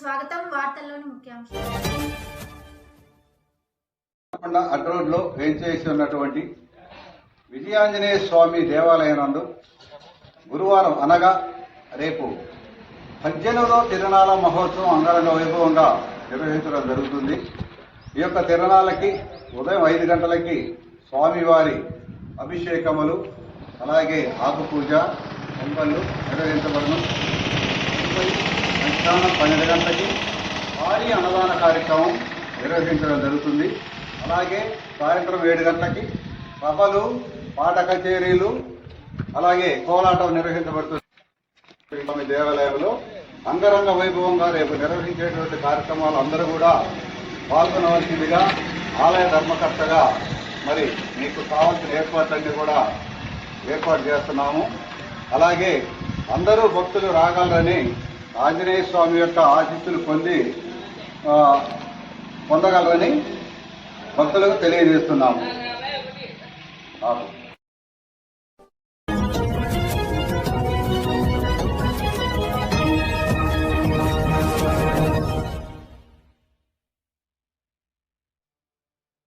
స్వాగతం. వార్తల్లోని ముఖ్యాంశాలు. కాకుండా లో వేంచేసి ఉన్నటువంటి విజయాంజనేయ స్వామి దేవాలయం నందు గురువారం అనగా రేపు పద్దెనిమిదో తిరునాళ మహోత్సవం అంగరంగ వైభవంగా నిర్వహించడం జరుగుతుంది. ఈ యొక్క తిరణాలకి ఉదయం ఐదు గంటలకి స్వామివారి అభిషేకములు అలాగే ఆకు పూజ పొంగళ్ళు నిర్వహించబడను. మధ్యాహ్నం పన్నెండు గంటలకి భారీ అన్నదాన కార్యక్రమం నిర్వహించడం జరుగుతుంది. అలాగే సాయంత్రం ఏడు గంటలకి సభలు పాట కచేరీలు అలాగే కోలాటం నిర్వహించబడుతుంది. స్వామి దేవాలయంలో అంగరంగ వైభవంగా రేపు నిర్వహించేటువంటి కార్యక్రమాలు అందరూ కూడా పాల్గొనవలసిందిగా ఆలయ ధర్మకర్తగా మరి మీకు కావాల్సిన ఏర్పాట్లన్నీ కూడా ఏర్పాటు చేస్తున్నాము. అలాగే అందరూ భక్తులు రాగలరని ఆంజనేయ స్వామి యొక్క ఆశీస్సులు పొంది పొందగలరని భక్తులకు తెలియజేస్తున్నాము.